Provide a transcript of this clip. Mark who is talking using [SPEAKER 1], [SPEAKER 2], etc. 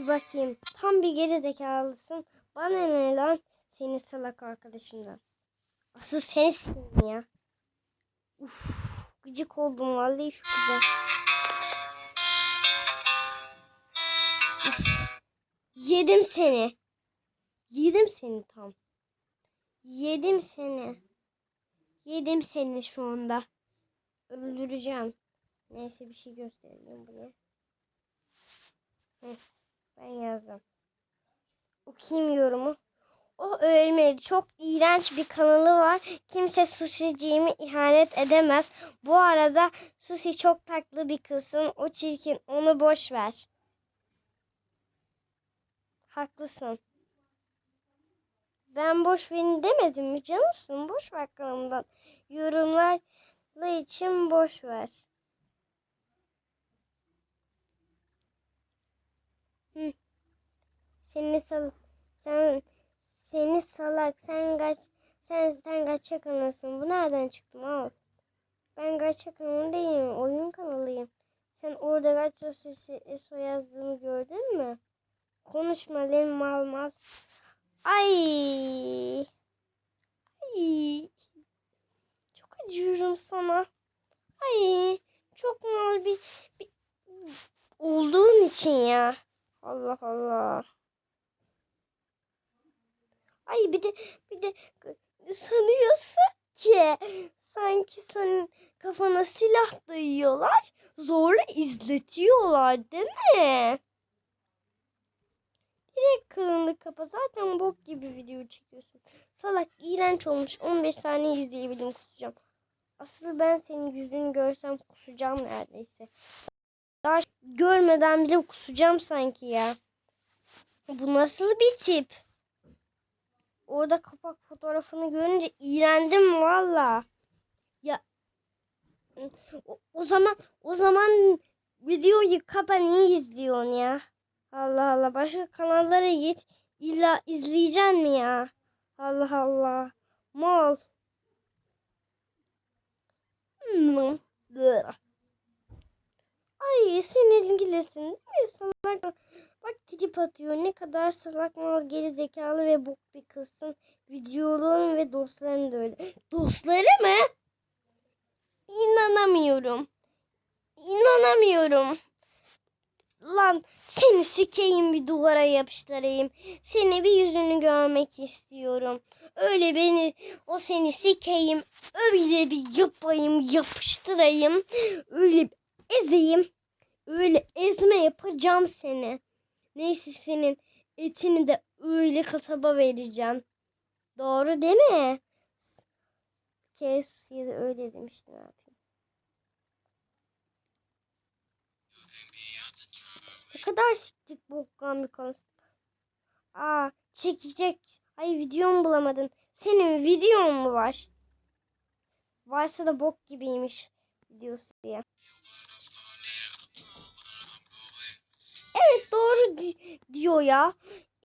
[SPEAKER 1] Bir bakayım. Tam bir geri zekalısın. Bana ne lan senin salak arkadaşından. Asıl sensin ya. Uf, gıcık oldum vallahi şu kıza. Yedim seni. Yedim seni tam. Yedim seni. Yedim seni şu anda. Öldüreceğim. Neyse bir şey göstereyim buraya. Heh, ben yazdım. Okuyayım yorumu. O ölmeli. Çok iğrenç bir kanalı var. Kimse Sushi'ciğimi ihanet edemez. Bu arada Sushi çok tatlı bir kızsın. O çirkin. Onu boş ver. Haklısın. Ben boş verin demedim mi canımsın? Boş ver kanalımdan. Yorumlarla için boş ver. Hı. Seni sal sen seni salak sen kaç sen sen kaçak kanalısın. Bu nereden çıktı mal? Ben kaçak kanalı değilim. Oyun kanalıyım. Sen orada kaç ESO yazdığını gördün mü? Konuşma lan mal mal. Ay. Ay. Çok acıyorum sana. Ay. Çok mal bir, bir olduğun için ya. Allah Allah. Ay bir de bir de sanıyorsun ki sanki senin kafana silah dayıyorlar. Zorla izletiyorlar değil mi? Direkt kılını kapa. Zaten bok gibi video çekiyorsun. Salak iğrenç olmuş. 15 saniye izleyebilirim kusacağım. Asıl ben senin yüzünü görsem kusacağım neredeyse. Daha görmeden bile kusacağım sanki ya. Bu nasıl bir tip? Orada kapak fotoğrafını görünce iğrendim valla. Ya o, o zaman o zaman videoyu kapa niye izliyorsun ya? Allah Allah başka kanallara git. İlla izleyeceksin mi ya? Allah Allah. Mal. Hmm. Ay sinirlisin değil mi? Salak. Bak trip atıyor. Ne kadar salak mal geri zekalı ve bok bir kızsın. Videoların ve dostların da öyle. Dostları mı? İnanamıyorum. İnanamıyorum. Lan seni sikeyim bir duvara yapıştırayım. Seni bir yüzünü görmek istiyorum. Öyle beni o seni sikeyim. Öyle bir yapayım yapıştırayım. Öyle bir ezeyim. Öyle ezme yapacağım seni. Neyse senin etini de öyle kasaba vereceğim. Doğru değil mi? Kere Susi'ye de öyle demişti ne yapayım. Ne kadar siktik bokkan bir konsept. Aa çekecek. Ay videomu bulamadın. Senin videon mu var? Varsa da bok gibiymiş videosu diye. Diyor ya.